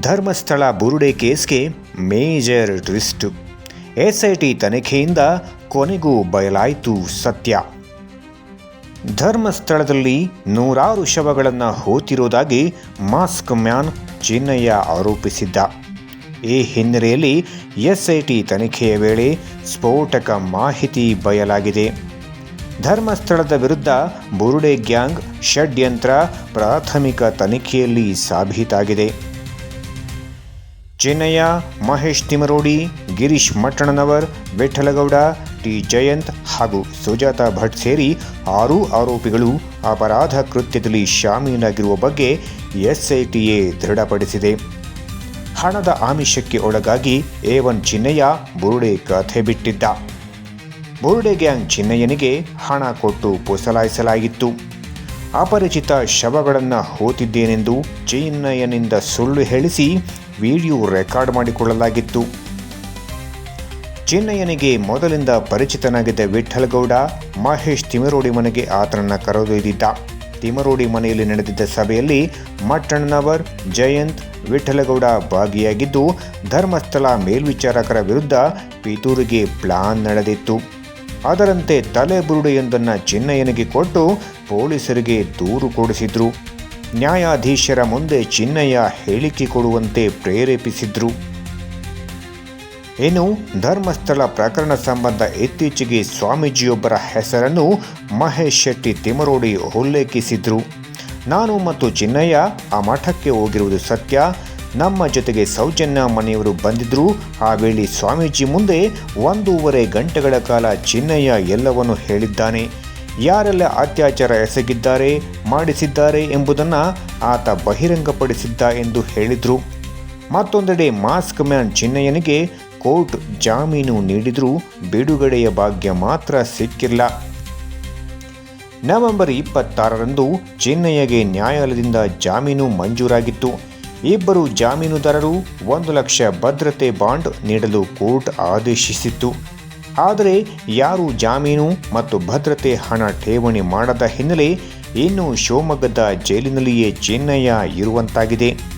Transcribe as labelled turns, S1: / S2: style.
S1: ಧರ್ಮಸ್ಥಳ ಬುರುಡೆ ಕೇಸ್ಗೆ major twist. SIT ತನಿಖೆಯಿಂದ ಕೊನೆಗೂ ಬಯಲಾಯಿತು ಸತ್ಯ. ಧರ್ಮಸ್ಥಳದಲ್ಲಿ ನೂರಾರು ಶವಗಳನ್ನು ಹೋತಿರೋದಾಗಿ ಮಾಸ್ಕ್ ಮ್ಯಾನ್ ಚಿನ್ನಯ್ಯ ಆರೋಪಿಸಿದ್ದ. ಈ ಹಿನ್ನೆಲೆಯಲ್ಲಿ ಎಸ್ಐಟಿ ತನಿಖೆಯ ವೇಳೆ ಸ್ಫೋಟಕ ಮಾಹಿತಿ ಬಯಲಾಗಿದೆ. ಧರ್ಮಸ್ಥಳದ ವಿರುದ್ಧ ಬುರುಡೆ ಗ್ಯಾಂಗ್ ಷಡ್ಯಂತ್ರ ಪ್ರಾಥಮಿಕ ತನಿಖೆಯಲ್ಲಿ ಸಾಬೀತಾಗಿದೆ. ಚಿನ್ನಯ್ಯ ಮಹೇಶ್ ತಿಮರೋಡಿ, ಗಿರೀಶ್ ಮಟ್ಟಣ್ಣನವರ್, ವಿಠಲಗೌಡ, ಟಿ ಜಯಂತ್ ಹಾಗೂ ಸುಜಾತ ಭಟ್ ಸೇರಿ ಆರು ಆರೋಪಿಗಳು ಅಪರಾಧ ಕೃತ್ಯದಲ್ಲಿ ಶಾಮೀಲಾಗಿರುವ ಬಗ್ಗೆ ಎಸ್ಐಟಿಎ ದೃಢಪಡಿಸಿದೆ. ಹಣದ ಆಮಿಷಕ್ಕೆ ಒಳಗಾಗಿ ಎ ಒನ್ ಚಿನ್ನಯ್ಯ ಬುರುಡೆ ಕಥೆ ಬಿಟ್ಟಿದ್ದ. ಬುರುಡೆ ಗ್ಯಾಂಗ್ ಚಿನ್ನಯ್ಯನಿಗೆ ಹಣ ಕೊಟ್ಟು ಪುಸಲಾಯಿಸಲಾಗಿತ್ತು. ಅಪರಿಚಿತ ಶವಗಳನ್ನು ಹೋತಿದ್ದೇನೆಂದು ಚಿನ್ನಯ್ಯನಿಂದ ಸುಳ್ಳು ಹೇಳಿಸಿ ವಿಡಿಯೋ ರೆಕಾರ್ಡ್ ಮಾಡಿಕೊಳ್ಳಲಾಗಿತ್ತು. ಚಿನ್ನಯ್ಯನಿಗೆ ಮೊದಲಿಂದ ಪರಿಚಿತನಾಗಿದ್ದ ವಿಠಲಗೌಡ, ಮಹೇಶ್ ತಿಮರೋಡಿ ಮನೆಗೆ ಆತನನ್ನು ಕರೆದೊಯ್ದಿದ್ದ. ತಿಮರೋಡಿ ಮನೆಯಲ್ಲಿ ನಡೆದಿದ್ದ ಸಭೆಯಲ್ಲಿ ಮಟ್ಟಣ್ಣನವರ್, ಜಯಂತ್, ವಿಠಲಗೌಡ ಭಾಗಿಯಾಗಿದ್ದು, ಧರ್ಮಸ್ಥಳ ಮೇಲ್ವಿಚಾರಕರ ವಿರುದ್ಧ ಪಿತೂರಿಗೆ ಪ್ಲಾನ್ ನಡೆದಿತ್ತು. ಅದರಂತೆ ತಲೆಬುರುಡೆಯೊಂದನ್ನು ಚಿನ್ನಯ್ಯನಿಗೆ ಕೊಟ್ಟು ಪೊಲೀಸರಿಗೆ ದೂರು ಕೊಡಿಸಿದ್ರು. ನ್ಯಾಯಾಧೀಶರ ಮುಂದೆ ಚಿನ್ನಯ್ಯ ಹೇಳಿಕೆ ಕೊಡುವಂತೆ ಪ್ರೇರೇಪಿಸಿದ್ರು. ಏನು ಧರ್ಮಸ್ಥಳ ಪ್ರಕರಣ ಸಂಬಂಧ ಇತ್ತೀಚೆಗೆ ಸ್ವಾಮೀಜಿಯೊಬ್ಬರ ಹೆಸರನ್ನು ಮಹೇಶ್ ಶೆಟ್ಟಿ ತಿಮರೋಡಿ ಉಲ್ಲೇಖಿಸಿದ್ರು. ನಾನು ಮತ್ತು ಚಿನ್ನಯ್ಯ ಆ ಮಠಕ್ಕೆ ಹೋಗಿರುವುದು ಸತ್ಯ. ನಮ್ಮ ಜೊತೆಗೆ ಸೌಜನ್ಯ ಮನೆಯವರು ಬಂದಿದ್ದರು ಆ ವೇಳೆ ಸ್ವಾಮೀಜಿ ಮುಂದೆ ಒಂದೂವರೆ ಗಂಟೆಗಳ ಕಾಲ ಚಿನ್ನಯ್ಯ ಎಲ್ಲವನ್ನು ಹೇಳಿದ್ದಾನೆ. ಯಾರೆಲ್ಲ ಅತ್ಯಾಚಾರ ಎಸಗಿದ್ದಾರೆ, ಮಾಡಿಸಿದ್ದಾರೆ ಎಂಬುದನ್ನು ಆತ ಬಹಿರಂಗಪಡಿಸಿದ್ದ ಎಂದು ಹೇಳಿದರು. ಮತ್ತೊಂದೆಡೆ ಮಾಸ್ಕ್ ಮ್ಯಾನ್ ಚಿನ್ನಯ್ಯನಿಗೆ ಕೋರ್ಟ್ ಜಾಮೀನು ನೀಡಿದರೂ ಬಿಡುಗಡೆಯ ಭಾಗ್ಯ ಮಾತ್ರ ಸಿಕ್ಕಿಲ್ಲ. ನವೆಂಬರ್ ಇಪ್ಪತ್ತಾರರಂದು ಚಿನ್ನಯ್ಯಗೆ ನ್ಯಾಯಾಲಯದಿಂದ ಜಾಮೀನು ಮಂಜೂರಾಗಿತ್ತು. ಇಬ್ಬರು ಜಾಮೀನುದಾರರು ಒಂದು ಲಕ್ಷ ಭದ್ರತೆ ಬಾಂಡ್ ನೀಡಲು ಕೋರ್ಟ್ ಆದೇಶಿಸಿತ್ತು. ಆದರೆ ಯಾರು ಜಾಮೀನು ಮತ್ತು ಭದ್ರತೆ ಹಣ ಠೇವಣಿ ಮಾಡದ ಹಿನ್ನೆಲೆ ಇನ್ನು ಶಿವಮೊಗ್ಗದ ಜೈಲಿನಲ್ಲಿಯೇ ಚಿನ್ನಯ್ಯ ಇರುವಂತಾಗಿದೆ.